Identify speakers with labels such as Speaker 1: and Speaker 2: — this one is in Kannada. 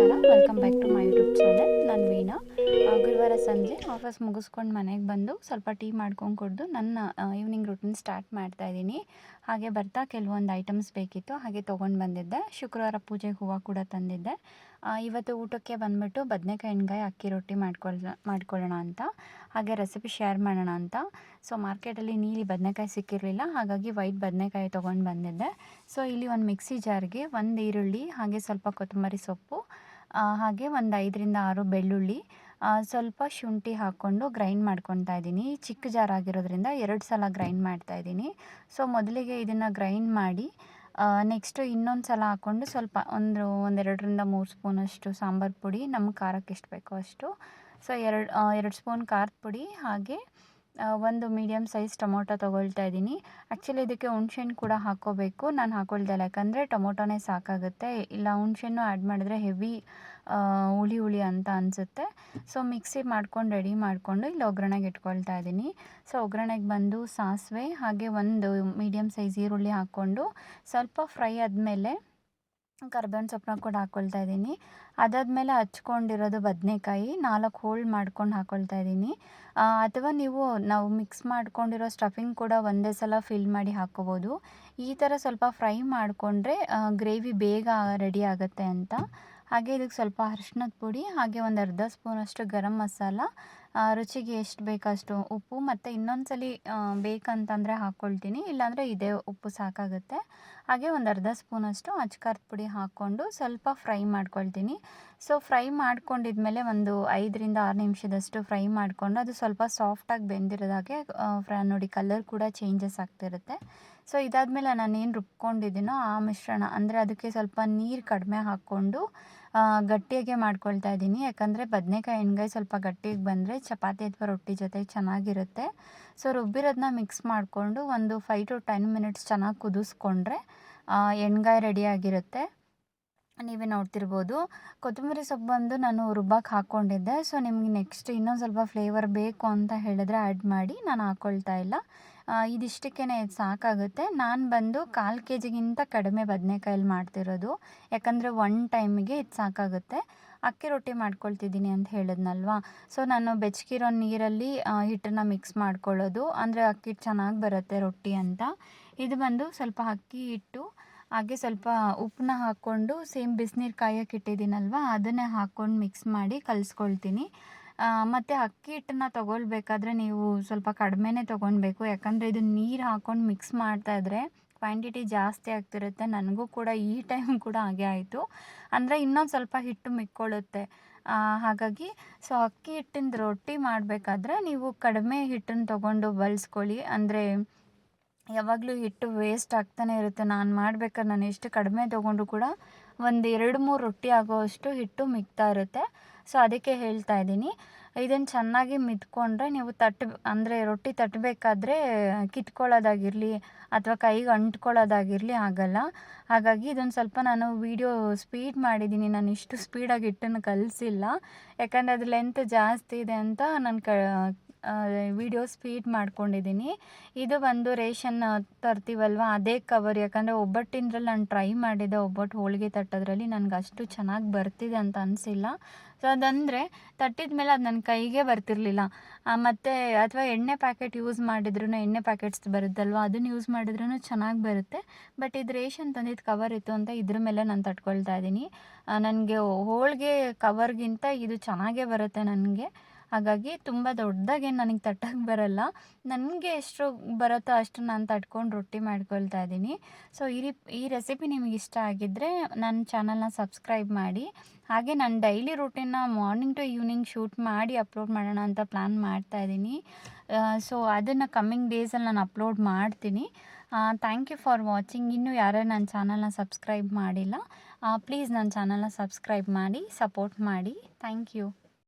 Speaker 1: ನಮಸ್ಕಾರ. Welcome back to my YouTube channel ನಾನು ವೀಣಾ. ಗುರುವಾರ ಸಂಜೆ ಆಫೀಸ್ ಮುಗಿಸ್ಕೊಂಡು ಮನೆಗೆ ಬಂದು ಸ್ವಲ್ಪ ಟೀ ಮಾಡ್ಕೊಂಡು ಕುಡಿದು ನನ್ನ ಈವ್ನಿಂಗ್ ರೂಟೀನ್ ಸ್ಟಾರ್ಟ್ ಮಾಡ್ತಾ ಇದ್ದೀನಿ. ಹಾಗೆ ಬರ್ತಾ ಕೆಲವೊಂದು ಐಟಮ್ಸ್ ಬೇಕಿತ್ತು, ಹಾಗೆ ತೊಗೊಂಡು ಬಂದಿದ್ದೆ. ಶುಕ್ರವಾರ ಪೂಜೆಗೆ ಹೂವು ಕೂಡ ತಂದಿದ್ದೆ. ಇವತ್ತು ಊಟಕ್ಕೆ ಬಂದ್ಬಿಟ್ಟು ಬದನೆಕಾಯಿ ಎಣ್ಗಾಯಿ ಅಕ್ಕಿ ರೊಟ್ಟಿ ಮಾಡ್ಕೊಳ್ ಮಾಡ್ಕೊಳ್ಳೋಣ ಅಂತ. ಹಾಗೆ ರೆಸಿಪಿ ಶೇರ್ ಮಾಡೋಣ ಅಂತ. ಸೊ ಮಾರ್ಕೆಟಲ್ಲಿ ನೀಲಿ ಬದನೆಕಾಯಿ ಸಿಕ್ಕಿರಲಿಲ್ಲ, ಹಾಗಾಗಿ ವೈಟ್ ಬದನೆಕಾಯಿ ತೊಗೊಂಡು ಬಂದಿದ್ದೆ. ಸೊ ಇಲ್ಲಿ ಒಂದು ಮಿಕ್ಸಿ ಜಾರ್ಗೆ ಒಂದು ಈರುಳ್ಳಿ, ಹಾಗೆ ಸ್ವಲ್ಪ ಕೊತ್ತಂಬರಿ ಸೊಪ್ಪು ಹಾಗೆ ಒಂದು ಐದರಿಂದ ಆರು ಬೆಳ್ಳುಳ್ಳಿ ಸ್ವಲ್ಪ ಶುಂಠಿ ಹಾಕ್ಕೊಂಡು ಗ್ರೈಂಡ್ ಮಾಡ್ಕೊತಾ ಇದ್ದೀನಿ. ಚಿಕ್ಕ ಜಾರ್ ಆಗಿರೋದ್ರಿಂದ ಎರಡು ಸಲ ಗ್ರೈಂಡ್ ಮಾಡ್ತಾ ಇದ್ದೀನಿ. ಸೊ ಮೊದಲಿಗೆ ಇದನ್ನು ಗ್ರೈಂಡ್ ಮಾಡಿ ನೆಕ್ಸ್ಟು ಇನ್ನೊಂದು ಸಲ ಹಾಕ್ಕೊಂಡು ಸ್ವಲ್ಪ ಒಂದು ಒಂದೆರಡರಿಂದ ಮೂರು ಸ್ಪೂನಷ್ಟು ಸಾಂಬಾರು ಪುಡಿ ನಮ್ಮ ಖಾರಕ್ಕೆ ಎಷ್ಟು ಬೇಕೋ ಅಷ್ಟು. ಸೊ ಎರಡು ಎರಡು ಸ್ಪೂನ್ ಖಾರದ ಪುಡಿ, ಹಾಗೆ ಒಂದು ಮೀಡಿಯಮ್ ಸೈಜ್ ಟೊಮೊಟೊ ತೊಗೊಳ್ತಾ ಇದ್ದೀನಿ. ಆ್ಯಕ್ಚುಲಿ ಇದಕ್ಕೆ ಹುಣ್ಸೆಹಣ್ಣು ಕೂಡ ಹಾಕ್ಕೋಬೇಕು. ನಾನು ಹಾಕ್ಕೊಳ್ತಾ ಇಲ್ಲ ಯಾಕಂದರೆ ಟೊಮೊಟೊನೇ ಸಾಕಾಗುತ್ತೆ. ಇಲ್ಲ, ಹುಣ್ಸೆಹಣ್ಣು ಆ್ಯಡ್ ಮಾಡಿದ್ರೆ ಹೆವಿ ಹುಳಿ ಹುಳಿ ಅಂತ ಅನಿಸುತ್ತೆ. ಸೊ ಮಿಕ್ಸಿ ಮಾಡ್ಕೊಂಡು ರೆಡಿ ಮಾಡಿಕೊಂಡು ಇಲ್ಲಿ ಒಗ್ಗರಣೆಗೆ ಇಟ್ಕೊಳ್ತಾ ಇದ್ದೀನಿ. ಸೊ ಒಗ್ಗರಣೆಗೆ ಬಂದು ಸಾಸಿವೆ, ಹಾಗೆ ಒಂದು ಮೀಡಿಯಮ್ ಸೈಜ್ ಈರುಳ್ಳಿ ಹಾಕ್ಕೊಂಡು ಸ್ವಲ್ಪ ಫ್ರೈ ಆದಮೇಲೆ ಕರ್ಬೇವಿನ ಸೊಪ್ಪನ್ನ ಕೂಡ ಹಾಕ್ಕೊಳ್ತಾ ಇದ್ದೀನಿ. ಅದಾದಮೇಲೆ ಹಚ್ಕೊಂಡಿರೋದು ಬದನೆಕಾಯಿ, ನಾಲ್ಕು ಹೋಳು ಮಾಡ್ಕೊಂಡು ಹಾಕ್ಕೊಳ್ತಾ ಇದ್ದೀನಿ. ಅಥವಾ ನೀವು, ನಾವು ಮಿಕ್ಸ್ ಮಾಡ್ಕೊಂಡಿರೋ ಸ್ಟಫಿಂಗ್ ಕೂಡ ಒಂದೇ ಸಲ ಫಿಲ್ ಮಾಡಿ ಹಾಕ್ಕೋಬೋದು ಈ ಥರ ಸ್ವಲ್ಪ ಫ್ರೈ ಮಾಡಿಕೊಂಡ್ರೆ ಗ್ರೇವಿ ಬೇಗ ರೆಡಿ ಆಗುತ್ತೆ ಅಂತ. ಹಾಗೆ ಇದಕ್ಕೆ ಸ್ವಲ್ಪ ಅರಿಶಿನದ ಪುಡಿ, ಹಾಗೆ ಒಂದು ಅರ್ಧ ಸ್ಪೂನಷ್ಟು ಗರಂ ಮಸಾಲ ರುಚಿಗೆ ಎಷ್ಟು ಬೇಕಷ್ಟು ಉಪ್ಪು ಮತ್ತು ಇನ್ನೊಂದು ಸಲ ಬೇಕಂತಂದರೆ ಹಾಕ್ಕೊಳ್ತೀನಿ ಇಲ್ಲಾಂದರೆ ಇದೇ ಉಪ್ಪು ಸಾಕಾಗುತ್ತೆ. ಹಾಗೆ ಒಂದು ಅರ್ಧ ಸ್ಪೂನಷ್ಟು ಅಚ್ಕಾರದ ಪುಡಿ ಹಾಕ್ಕೊಂಡು ಸ್ವಲ್ಪ ಫ್ರೈ ಮಾಡ್ಕೊಳ್ತೀನಿ. ಸೊ, ಫ್ರೈ ಮಾಡ್ಕೊಂಡಿದ್ಮೇಲೆ ಒಂದು ಐದರಿಂದ ಆರು ನಿಮಿಷದಷ್ಟು ಫ್ರೈ ಮಾಡಿಕೊಂಡು ಅದು ಸ್ವಲ್ಪ ಸಾಫ್ಟಾಗಿ ಬೆಂದಿರೋದಾಗೆ ಫ್ರೈ, ನೋಡಿ ಕಲರ್ ಕೂಡ ಚೇಂಜಸ್ ಆಗ್ತಿರುತ್ತೆ. ಸೊ ಇದಾದಮೇಲೆ ಏನು ರುಬ್ಕೊಂಡಿದ್ದೀನೋ ಆ ಮಿಶ್ರಣ, ಅಂದರೆ ಅದಕ್ಕೆ ಸ್ವಲ್ಪ ನೀರು ಕಡಿಮೆ ಹಾಕ್ಕೊಂಡು ಗಟ್ಟಿಯಾಗೆ ಮಾಡ್ಕೊಳ್ತಾ ಇದ್ದೀನಿ. ಯಾಕಂದರೆ ಬದನೆಕಾಯಿ ಎಣ್ಗಾಯಿ ಸ್ವಲ್ಪ ಗಟ್ಟಿಗೆ ಬಂದರೆ ಚಪಾತಿ ಅಥವಾ ರೊಟ್ಟಿ ಜೊತೆ ಚೆನ್ನಾಗಿರುತ್ತೆ. ಸೊ ರುಬ್ಬಿರೋದನ್ನ ಮಿಕ್ಸ್ ಮಾಡಿಕೊಂಡು ಒಂದು ಫೈವ್ ಟು ಟೆನ್ ಮಿನಿಟ್ಸ್ ಚೆನ್ನಾಗಿ ಕುದಿಸ್ಕೊಂಡ್ರೆ ಎಣ್ಗಾಯಿ ರೆಡಿಯಾಗಿರುತ್ತೆ ನೀವೇ ನೋಡ್ತಿರ್ಬೋದು. ಕೊತ್ತಂಬರಿ ಸೊಪ್ಪು ಬಂದು ನಾನು ರುಬ್ಬಕ್ಕೆ ಹಾಕ್ಕೊಂಡಿದ್ದೆ ಸೊ ನಿಮಗೆ ನೆಕ್ಸ್ಟ್ ಇನ್ನೊಂದು ಸ್ವಲ್ಪ ಫ್ಲೇವರ್ ಬೇಕು ಅಂತ ಹೇಳಿದ್ರೆ ಆ್ಯಡ್ ಮಾಡಿ, ನಾನು ಹಾಕ್ಕೊಳ್ತಾ ಇಲ್ಲ. ಇದಿಷ್ಟಕ್ಕೇ ಇದು ಸಾಕಾಗುತ್ತೆ. ನಾನು ಬಂದು ಕಾಲು ಕೆ ಜಿಗಿಂತ ಕಡಿಮೆ ಬದನೆಕಾಯಲ್ಲಿ ಮಾಡ್ತಿರೋದು. ಯಾಕಂದರೆ ಒನ್ ಟೈಮಿಗೆ ಇದು ಸಾಕಾಗುತ್ತೆ. ಅಕ್ಕಿ ರೊಟ್ಟಿ ಮಾಡ್ಕೊಳ್ತಿದ್ದೀನಿ ಅಂತ ಹೇಳಿದ್ನಲ್ವಾ? ಸೊ ನಾನು ಬೆಚ್ಚಗಿರೋ ನೀರಲ್ಲಿ ಹಿಟ್ಟನ್ನು ಮಿಕ್ಸ್ ಮಾಡ್ಕೊಳ್ಳೋದು. ಅಂದರೆ ಅಕ್ಕಿ ಚೆನ್ನಾಗಿ ಬರುತ್ತೆ ರೊಟ್ಟಿ ಅಂತ. ಇದು ಬಂದು ಸ್ವಲ್ಪ ಅಕ್ಕಿ ಹಿಟ್ಟು, ಹಾಗೆ ಸ್ವಲ್ಪ ಉಪ್ಪನ್ನ ಹಾಕ್ಕೊಂಡು ಸೇಮ್ ಬಿಸಿನೀರು ಕಾಯಕ್ಕೆ ಇಟ್ಟಿದ್ದೀನಲ್ವ, ಅದನ್ನೇ ಹಾಕ್ಕೊಂಡು ಮಿಕ್ಸ್ ಮಾಡಿ ಕಲಿಸ್ಕೊಳ್ತೀನಿ. ಮತ್ತು ಅಕ್ಕಿ ಹಿಟ್ಟನ್ನ ತೊಗೊಳ್ಬೇಕಾದ್ರೆ ನೀವು ಸ್ವಲ್ಪ ಕಡಿಮೆನೇ ತೊಗೊಳ್ಬೇಕು. ಯಾಕಂದರೆ ಇದು ನೀರು ಹಾಕ್ಕೊಂಡು ಮಿಕ್ಸ್ ಮಾಡ್ತಾ ಇದ್ರೆ ಕ್ವಾಂಟಿಟಿ ಜಾಸ್ತಿ ಆಗ್ತಿರುತ್ತೆ. ನನಗೂ ಕೂಡ ಈ ಟೈಮ್ ಕೂಡ ಹಾಗೆ ಆಯಿತು. ಅಂದರೆ ಇನ್ನೊಂದು ಸ್ವಲ್ಪ ಹಿಟ್ಟು ಮಿಕ್ಕೊಳ್ಳುತ್ತೆ. ಹಾಗಾಗಿ ಸೊ ಅಕ್ಕಿ ಹಿಟ್ಟಿಂದ ರೊಟ್ಟಿ ಮಾಡಬೇಕಾದ್ರೆ ನೀವು ಕಡಿಮೆ ಹಿಟ್ಟನ್ನು ತೊಗೊಂಡು ಬಳಸ್ಕೊಳ್ಳಿ. ಅಂದರೆ ಯಾವಾಗಲೂ ಹಿಟ್ಟು ವೇಸ್ಟ್ ಆಗ್ತಾನೆ ಇರುತ್ತೆ. ನಾನು ಮಾಡ್ಬೇಕಾದ್ರೆ ನಾನು ಎಷ್ಟು ಕಡಿಮೆ ತೊಗೊಂಡ್ರು ಕೂಡ ಒಂದು ಎರಡು ಮೂರು ರೊಟ್ಟಿ ಆಗೋವಷ್ಟು ಹಿಟ್ಟು ಮಿಕ್ತಾ ಇರುತ್ತೆ. ಸೊ ಅದಕ್ಕೆ ಹೇಳ್ತಾ ಇದ್ದೀನಿ. ಇದನ್ನು ಚೆನ್ನಾಗಿ ಮಿದ್ಕೊಂಡ್ರೆ ನೀವು ತಟ್ಟ ಅಂದರೆ ರೊಟ್ಟಿ ತಟ್ಟಬೇಕಾದ್ರೆ ಕಿತ್ಕೊಳ್ಳೋದಾಗಿರಲಿ ಅಥವಾ ಕೈಗೆ ಅಂಟ್ಕೊಳ್ಳೋದಾಗಿರಲಿ ಆಗಲ್ಲ. ಹಾಗಾಗಿ ಇದೊಂದು ಸ್ವಲ್ಪ ನಾನು ವೀಡಿಯೋ ಸ್ಪೀಡ್ ಮಾಡಿದ್ದೀನಿ. ನಾನು ಇಷ್ಟು ಸ್ಪೀಡಾಗಿ ಹಿಟ್ಟನ್ನು ಕಲಿಸಿಲ್ಲ. ಯಾಕಂದರೆ ಅದು ಲೆಂತ್ ಜಾಸ್ತಿ ಇದೆ ಅಂತ ನಾನು ಕ ವಿಡಿಯೋ ಫೀಡ್ ಮಾಡ್ಕೊಂಡಿದ್ದೀನಿ. ಇದು ಬಂದು ರೇಷನ್ ತರ್ತೀವಲ್ವ? ಅದೇ ಕವರ್ ಯಾಕಂದರೆ ಒಬ್ಬಟ್ಟಿಂದ್ರಲ್ಲಿ ನಾನು ಟ್ರೈ ಮಾಡಿದೆ ಒಬ್ಬಟ್ಟು ಹೋಳಿಗೆ ತಟ್ಟೋದ್ರಲ್ಲಿ ನನಗೆ ಅಷ್ಟು ಚೆನ್ನಾಗಿ ಬರ್ತಿದೆ ಅಂತ ಅನಿಸಿಲ್ಲ. ಸೊ ಅದಂದರೆ ತಟ್ಟಿದ ಮೇಲೆ ಅದು ನನ್ನ ಕೈಗೆ ಬರ್ತಿರ್ಲಿಲ್ಲ. ಮತ್ತು ಅಥವಾ ಎಣ್ಣೆ ಪ್ಯಾಕೆಟ್ ಯೂಸ್ ಮಾಡಿದ್ರೂ ಎಣ್ಣೆ ಪ್ಯಾಕೆಟ್ಸ್ ಬರುತ್ತಲ್ವ? ಅದನ್ನು ಯೂಸ್ ಮಾಡಿದ್ರೂ ಚೆನ್ನಾಗಿ ಬರುತ್ತೆ. ಬಟ್ ಇದು ರೇಷನ್ ತಂದಿದ್ದು ಕವರ್ ಇತ್ತು ಅಂತ ಇದ್ರ ಮೇಲೆ ನಾನು ತಟ್ಕೊಳ್ತಾ ಇದ್ದೀನಿ. ನನಗೆ ಹೋಳಿಗೆ ಕವರ್ಗಿಂತ ಇದು ಚೆನ್ನಾಗೇ ಬರುತ್ತೆ ನನಗೆ. ಹಾಗಾಗಿ ತುಂಬ ದೊಡ್ಡದಾಗೇನು ನನಗೆ ತಟ್ಟಕ್ಕೆ ಬರಲ್ಲ. ನನಗೆ ಎಷ್ಟು ಬರುತ್ತೋ ಅಷ್ಟು ನಾನು ತಟ್ಕೊಂಡು ರೊಟ್ಟಿ ಮಾಡ್ಕೊಳ್ತಾ ಇದ್ದೀನಿ ಸೊ ಈ ಈ ರೆಸಿಪಿ ನಿಮಗೆ ಇಷ್ಟ ಆಗಿದ್ದರೆ ನನ್ನ ಚಾನಲ್ನ ಸಬ್ಸ್ಕ್ರೈಬ್ ಮಾಡಿ. ಹಾಗೆ ನಾನು ಡೈಲಿ ರೂಟೀನ್ನ ಮಾರ್ನಿಂಗ್ ಟು ಈವ್ನಿಂಗ್ ಶೂಟ್ ಮಾಡಿ ಅಪ್ಲೋಡ್ ಮಾಡೋಣ ಅಂತ ಪ್ಲ್ಯಾನ್ ಮಾಡ್ತಾ ಇದ್ದೀನಿ ಸೊ ಅದನ್ನು ಕಮ್ಮಿಂಗ್ ಡೇಸಲ್ಲಿ ನಾನು ಅಪ್ಲೋಡ್ ಮಾಡ್ತೀನಿ. ಥ್ಯಾಂಕ್ ಯು ಫಾರ್ ವಾಚಿಂಗ್ ಇನ್ನೂ ಯಾರೇ ನನ್ನ ಚಾನಲ್ನ ಸಬ್ಸ್ಕ್ರೈಬ್ ಮಾಡಿಲ್ಲ ಪ್ಲೀಸ್ ನನ್ನ ಚಾನಲ್ನ ಸಬ್ಸ್ಕ್ರೈಬ್ ಮಾಡಿ ಸಪೋರ್ಟ್ ಮಾಡಿ. Thank you